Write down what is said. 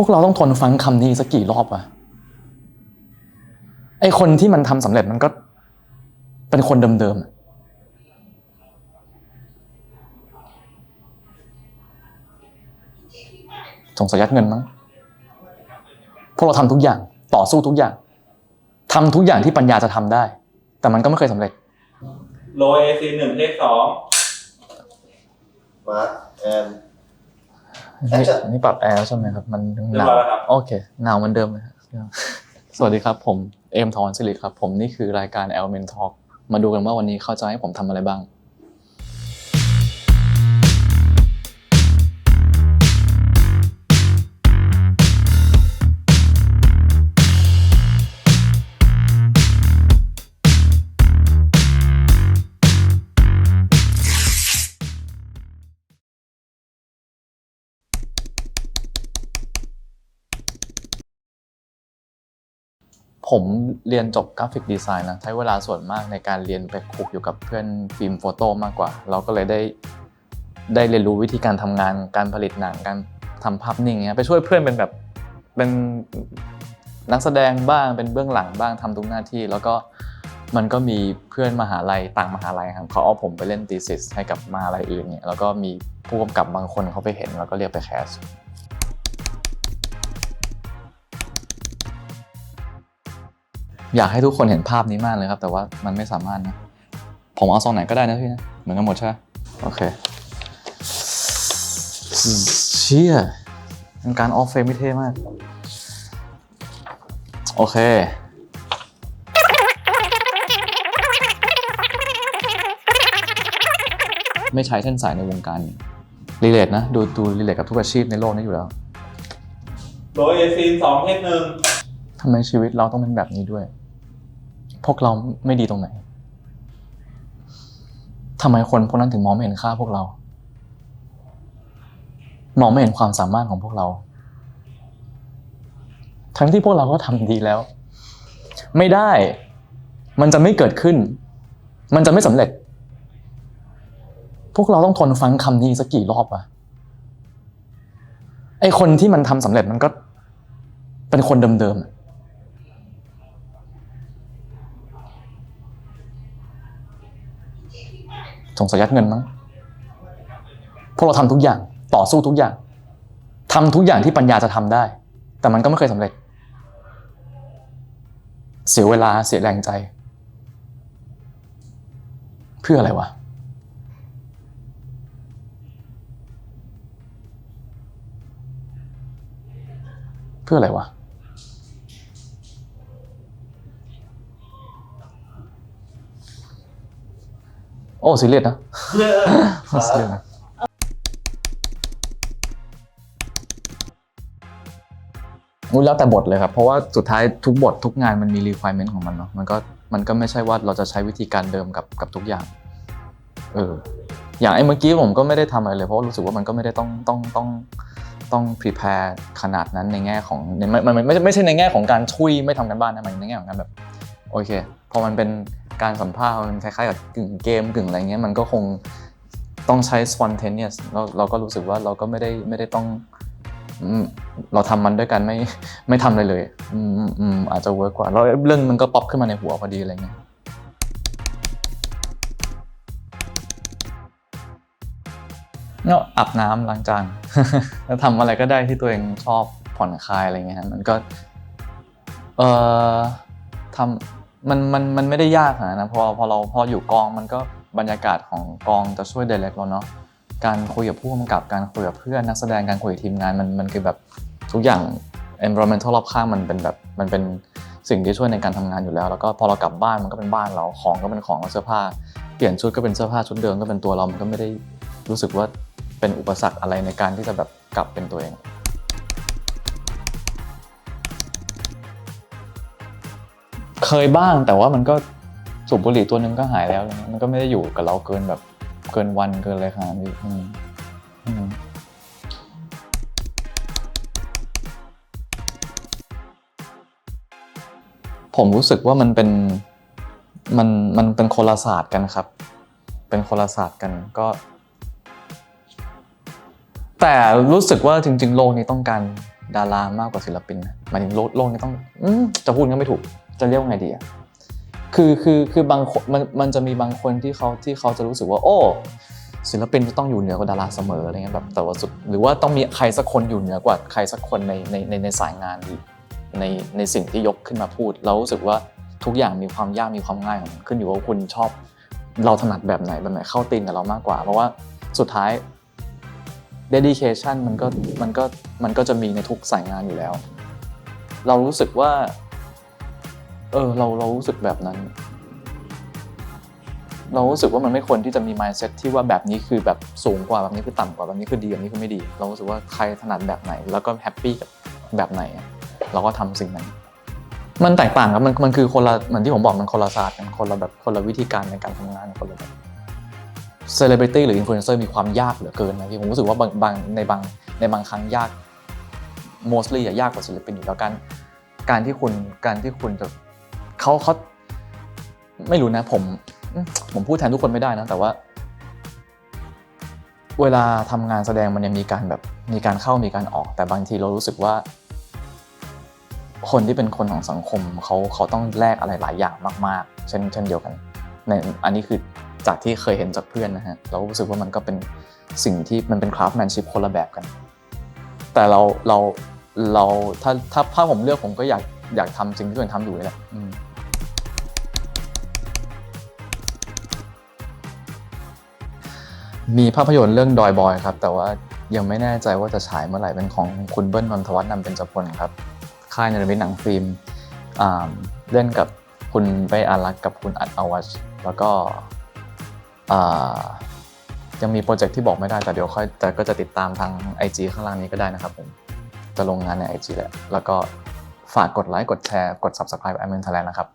พวกเราต้องทนฟังคำนี้สักกี่รอบวะไอคนที่มันทำสำเร็จมันก็เป็นคนเดิมๆอะสงสัยยัดเงินมั้ง พวกเราทำทุกอย่างต่อสู้ทุกอย่างทำทุกอย่างที่ปัญญาจะทำได้ แต่มันก็ไม่เคยสำเร็จ โลเอซีหนึ่งเทคสองมาร์คแอนอั นนี้อันนี้ปรับแอร์ใช่ไหมครับ มันเรีหยบนาวร้อยแล้วครับโอเคหนาวเหมือนเดิมเลยครับสวัสดีครับ ผมเอมทอนสิริครับ ผมนี่คือรายการ Element Talk มาดูกันว่าวันนี้เขาจะให้ผมทำอะไรบ้าง ผมเรียนจบกราฟิกดีไซน์นะใช้เวลาส่วนมากในการเรียนไปคลุกอยู่กับเพื่อนฟิล์มโฟโต้มากกว่า เราก็เลยได้ได้เรียนรู้วิธีการทำงานการผลิตหนังการทำภาพนิ่งเงี้ยไปช่วยเพื่อนเป็นแบบเป็นนักแสดงบ้างเป็นเบื้องหลังบ้างทำทุกหน้าที่ แล้วก็มันก็มีเพื่อนมหาลัยต่างมหาลัยครับเขาเอาผมไปเล่นตีสิสให้กับมหาลัยอื่นเนี่ยแล้วก็มีผู้กำกับบางคนเขาไปเห็นแล้วก็เรียกไปแคส อยากให้ทุกคนเห็นภาพนี้มากเลยครับ แต่ว่ามันไม่สามารถนะ ผมเอาซองไหนก็ได้นะพี่นะ เหมือนกันหมดใช่ไหมโอเคเชี่ยเป็นการออฟเฟรมที่เท่มาก โอเค ไม่ใช้เส้นสายในวงการรีเลทนะ ดูดูรีเลทกับทุกอาชีพในโลกนี้อยู่แล้วโลเอซีสองเทคหนึ่งทำไมชีวิตเราต้องเป็นแบบนี้ด้วย พวกเราไม่ดีตรงไหนทำไมคนพวกนั้นถึงมองไม่เห็นค่าพวกเรา มองไม่เห็นความสามารถของพวกเรา ทั้งที่พวกเราก็ทำดีแล้ว ไม่ได้ มันจะไม่เกิดขึ้น มันจะไม่สำเร็จ พวกเราต้องทนฟังคำนี้สักกี่รอบวะไอคนที่มันทำสำเร็จมันก็เป็นคนเดิมๆ สงสัยยัดเงินมั้งพวกเราทำทุกอย่างต่อสู้ทุกอย่างทำทุกอย่างที่ปัญญาจะทำได้ แต่มันก็ไม่เคยสำเร็จ เสียเวลาเสียแรงใจ เพื่ออะไรวะเพื่ออะไรวะ โอ้ซีเรียสนะซีเรียสนะอุ๊ยแล้วแต่บทเลยครับ เพราะว่าสุดท้ายทุกบททุกงานมันมี requirement ของมันเนาะมันก็มันก็ไม่ใช่ว่าเราจะใช้วิธีการเดิมกับกับทุกอย่างเอออย่างไอ้เมื่อกี้ผมก็ไม่ได้ทำอะไรเลย เพราะว่ารู้สึกว่ามันก็ไม่ได้ต้องต้องต้องต้อง prepare ขนาดนั้นในแง่ของในมันมันไม่ใช่ไม่ใช่ในแง่ของการช่วยไม่ทำกันบ้านนะมันในแง่ของการแบบโอเคพอมันเป็น การสัมภาษณ์มันคล้ายๆกับกึ่งเกมกึ่งอะไรเงี้ยมันก็คงต้องใช้ spontaneous เราเราก็รู้สึกว่าเราก็ไม่ได้ไม่ได้ต้องเราทำมันด้วยกันไม่ไม่ทำอะไรเลยอืมอืมอาจจะเวิร์กกว่าแล้วเรื่องมันก็ป๊อปขึ้นมาในหัวพอดีอะไรเงี้ยเนาะอาบน้ำล้างจานแล้วทำอะไรก็ได้ที่ตัวเองชอบผ่อนคลายอะไรเงี้ยมันก็เอ่อทำ มันมันมันไม่ได้ยากขนาดนะพอพอเราพออยู่กองมันก็บรรยากาศของกองจะช่วยเดเ c กเราเนาะการคุยกับผู้กำกับการคุยกับเพื่อนนักแสดงการคุยกับทีมงานมันมันคือแบบทุกอย่าง environmental รอบข้างมันเป็นแบบมันเป็นสิ่งที่ช่วยในการทำงานอยู่แล้ว แล้วก็พอเรากลับบ้านมันก็เป็นบ้านเราของก็เป็นของเราเสื้อผ้า เปลี่ยนชุดก็เป็นเสื้อผ้าชุดเดิมก็เป็นตัวเรา มันก็ไม่ได้รู้สึกว่าเป็นอุปสรรคอะไรในการที่จะแบบกลับเป็นตัวเอง เคยบ้างแต่ว่ามันก็สูบบุหรี่ตัวหนึ่งก็หายแล้ว มันก็ไม่ได้อยู่กับเราเกินแบบเกินวันเกินอะไรขนาดนี้ผมรู้สึกว่ามันเป็นมันมันเป็นคนละศาสตร์กันครับ เป็นคนละศาสตร์กันก็ แต่รู้สึกว่าจริง ๆ โลกนี้ต้องการดารามากกว่าศิลปินนะหมายถึงโลกโลกนี้ต้องอจะพูดก็ไม่ถูก จะเรียกว่าไงดีอะคือคือคือบางคนมันมันจะมีบางคนที่เขาที่เขาจะรู้สึกว่า โอ้ศิลปินจะต้องอยู่เหนือกว่าดาราเสมออะไรเงี้ยแบบแต่ว่าสุดหรือว่าต้องมีใครสักคนอยู่เหนือกว่าใครสักคนในในในในสายงานในในสิ่งที่ยกขึ้นมาพูด เรารู้สึกว่าทุกอย่างมีความยากมีความง่ายของมันขึ้นอยู่ว่าคุณชอบ เราถนัดแบบไหนแบบไหนเข้าตีนกับเรามากกว่า เพราะว่าสุดท้าย dedication มันก็มันก็มันก็จะมีในทุกสายงานอยู่แล้ว เรารู้สึกว่า เออเราเรารู้สึกแบบนั้น เรารู้สึกว่ามันไม่ควรที่จะมี mindset ที่ว่าแบบนี้คือแบบสูงกว่าแบบนี้คือต่ำกว่าแบบนี้คือดีแบบนี้คือไม่ดี เรารู้สึกว่าใครถนัดแบบไหน แล้วก็แฮปปี้กับแบบไหน เราก็ทำสิ่งนั้น มันแตกต่างครับมันมันคือคนละเหมือนที่ผมบอกมันคนละศาสตร์กันคนละแบบคนละวิธีการในการทำงานคนละแบบเซเลบริตี้หรืออินฟลูเอนเซอร์มีความยากเหลือเกินนะพี่ผมรู้สึกว่าบางบางในบางในบางครั้งยาก mostly อะยากกว่าศิลปินอยู่แล้วการการที่คุณการที่คุณจะ เขาเขาไม่รู้นะผม ผมพูดแทนทุกคนไม่ได้นะ แต่ว่า เวลาทำงานแสดงมันยังมีการแบบมีการเข้ามีการออก แต่บางทีเรารู้สึกว่า คนที่เป็นคนของสังคมเขาเขาต้องแลกอะไรหลายอย่างมาก ๆ เช่น เช่นเดียวกันในอันนี้คือจากที่เคยเห็นจากเพื่อนนะฮะเรารู้สึกว่ามันก็เป็นสิ่งที่มันเป็นคราฟแมนชิพคนละแบบกัน แต่เราเราเราถ้าถ้าถ้าผมเลือกผมก็อยากอยากทำสิ่งที่ตัวเองทำอยู่นี่แหละ มีภาพยนตร์เรื่องดอยบอยครับ แต่ว่ายังไม่แน่ใจว่าจะฉายเมื่อไหร่เป็นของคุณเบิ้ลนนทวัฒน์นำเป็นจพลครับ ค่ายนรมิตหนังฟิล์มเล่นกับคุณไปอารักษ์กับคุณอัดอวัชแล้วก็ยังมีโปรเจกต์ที่บอกไม่ได้แต่เดี๋ยวค่อยแต่ก็จะติดตามทาง IG ข้างล่างนี้ก็ได้นะครับผมจะลงงานใน IG แหละแล้วก็ฝากกดไลค์กดแชร์กด Subscribe แอมเมนไทแลนด์นะครับ